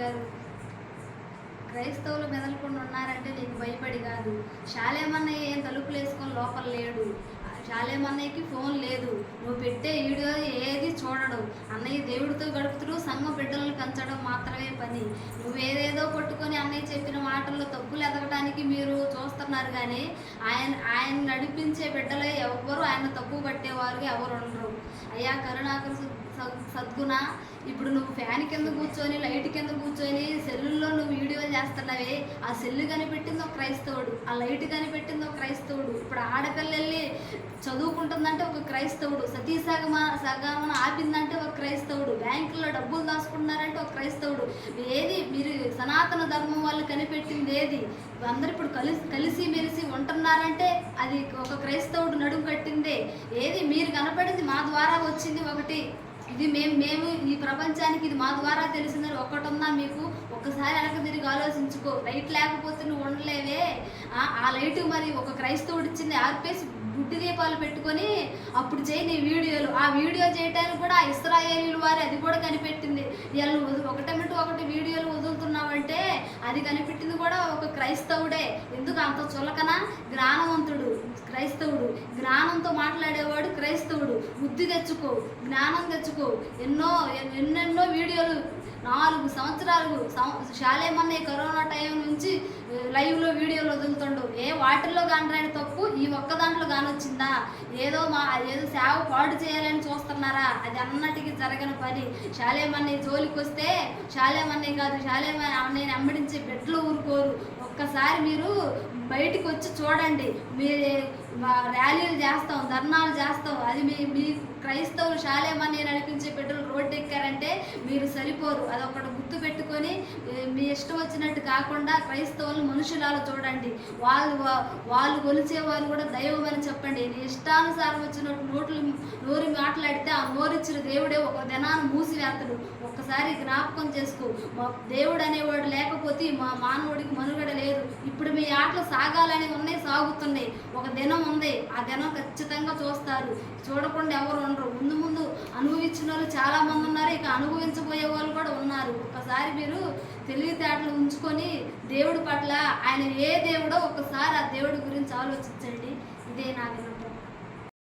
గారు. క్రైస్తవులు మెదలకుండా ఉన్నారంటే నీకు భయపడి కాదు. శాలేమన్నయ్య ఏం తలుపులు వేసుకొని లోపల లేడు. శాలేమన్నయ్యకి ఫోన్ లేదు. నువ్వు పెట్టే వీడియో ఏది చూడడు. అన్నయ్య దేవుడితో గడుపుతూ సంఘం బిడ్డలను పెంచడం మాత్రమే పని. నువ్వేదేదో పట్టుకొని అన్నయ్య చెప్పిన మాటల్లో తప్పులు ఎదగడానికి మీరు చూస్తున్నారు కానీ ఆయన ఆయన నడిపించే బిడ్డలే ఎవ్వరు ఆయన తప్పు పట్టేవారు ఎవరు ఉండరు అయ్యా కరుణాకర్ సద్గుణ. ఇప్పుడు నువ్వు ఫ్యాన్ కింద కూర్చొని లైట్ కింద కూర్చొని సెల్లుల్లో నువ్వు వీడియోలు చేస్తున్నావే. ఆ సెల్లు కనిపెట్టింది ఒక క్రైస్తవుడు. ఆ లైట్ కనిపెట్టింది ఒక క్రైస్తవుడు. ఇప్పుడు ఆడపిల్ల వెళ్ళి చదువుకుంటుందంటే ఒక క్రైస్తవుడు. సతీ సగమ సగమన ఆపిందంటే ఒక క్రైస్తవుడు. బ్యాంకులో డబ్బులు దాచుకుంటున్నారంటే ఒక క్రైస్తవుడు. ఏది? మీరు సనాతన ధర్మం వాళ్ళు కనిపెట్టింది ఏది? అందరు ఇప్పుడు కలిసి కలిసి మెలిసి ఉంటున్నారంటే అది ఒక క్రైస్తవుడు నడుము కట్టిందే. ఏది? మీరు కనపడింది మా ద్వారా వచ్చింది ఒకటి. ఇది మేము మేము ఈ ప్రపంచానికి ఇది మా ద్వారా తెలిసిందని ఒకటి ఉందా మీకు ఒక్కసారి వెనక తిరిగి ఆలోచించుకో. లైట్ లేకపోతే నువ్వు ఉండలేవే. ఆ లైట్ మరి ఒక క్రైస్తవుడు ఇచ్చింది ఆర్పేసి గుడ్డి దీపాలు పెట్టుకొని అప్పుడు చేయని వీడియోలు. ఆ వీడియో చేయడానికి కూడా ఇస్రాయేలీలు వారి అది కూడా కనిపెట్టింది. వీళ్ళు వదు- ఒకటమిటి ఒకటి వీడియోలు వదులుతున్నావంటే అది కనిపెట్టింది కూడా ఒక క్రైస్తవుడే. ఎందుకు అంత చులకన? జ్ఞానవంతుడు క్రైస్తవుడు. జ్ఞానంతో మాట్లాడేవాడు క్రైస్తవుడు. బుద్ధి తెచ్చుకో జ్ఞానం తెచ్చుకో. ఎన్నో ఎన్నెన్నో వీడియోలు నాలుగు సంవత్సరాలు సం- శాలేమన్న ఈ కరోనా టైం నుంచి లైవ్లో వీడియోలు వదులుతుండు ఏ వాటిల్లో కానరాని తప్పు ఈ ఒక్క దాంట్లో కానొచ్చిందా? ఏదో మా ఏదో సేవ పాడు చేయాలని చూస్తున్నారా? అది అన్నటికి జరగని పని. శాలేమన్న జోలికి వస్తే శాలేమన్నే కాదు శాలేమన్న అన్నయ్యని అమ్మడించి బెడ్లు ఊరుకోరు. ఒక్కసారి మీరు బయటికి వచ్చి చూడండి. మీ మా ర్యాలీలు చేస్తాం ధర్నాలు చేస్తాం. అది మీ మీ క్రైస్తవులు శాలేమని నడిపించే పెట్రోల్ రోడ్డు ఎక్కారంటే మీరు సరిపోరు. అదొకటి గుర్తు పెట్టుకొని మీ ఇష్టం వచ్చినట్టు కాకుండా క్రైస్తవులు మనుషులాలో చూడండి. వాళ్ళు వా- వాళ్ళు కొలిచేవారు కూడా దైవం అని చెప్పండి. నీ ఇష్టానుసారం వచ్చినట్టు నోట్లు మాట్లాడితే ఆ నోరిచ్చిన దేవుడే ఒక దినాన్ని మూసివేస్తాడు ఒక్కసారి జ్ఞాపకం చేసుకో మా దేవుడు అనేవాడు లేకపోతే మా మానవుడికి మనుగడ లేదు. ఇప్పుడు మీ ఆటలు సాగాలని ఉన్నాయి సాగుతున్నాయి. ఒక దినం ఉంది ఆ దినం ఖచ్చితంగా చూస్తారు. చూడకుండా ఎవరు ఉండరు. ముందు ముందు అనుభవించిన వాళ్ళు చాలా మంది ఉన్నారు ఇక అనుభవించబోయే వాళ్ళు కూడా ఉన్నారు. ఒకసారి మీరు తెలివితేటలు ఉంచుకొని దేవుడి పట్ల ఆయన ఏ దేవుడో ఒకసారి ఆ దేవుడి గురించి ఆలోచించండి. ఇదే నా వినపం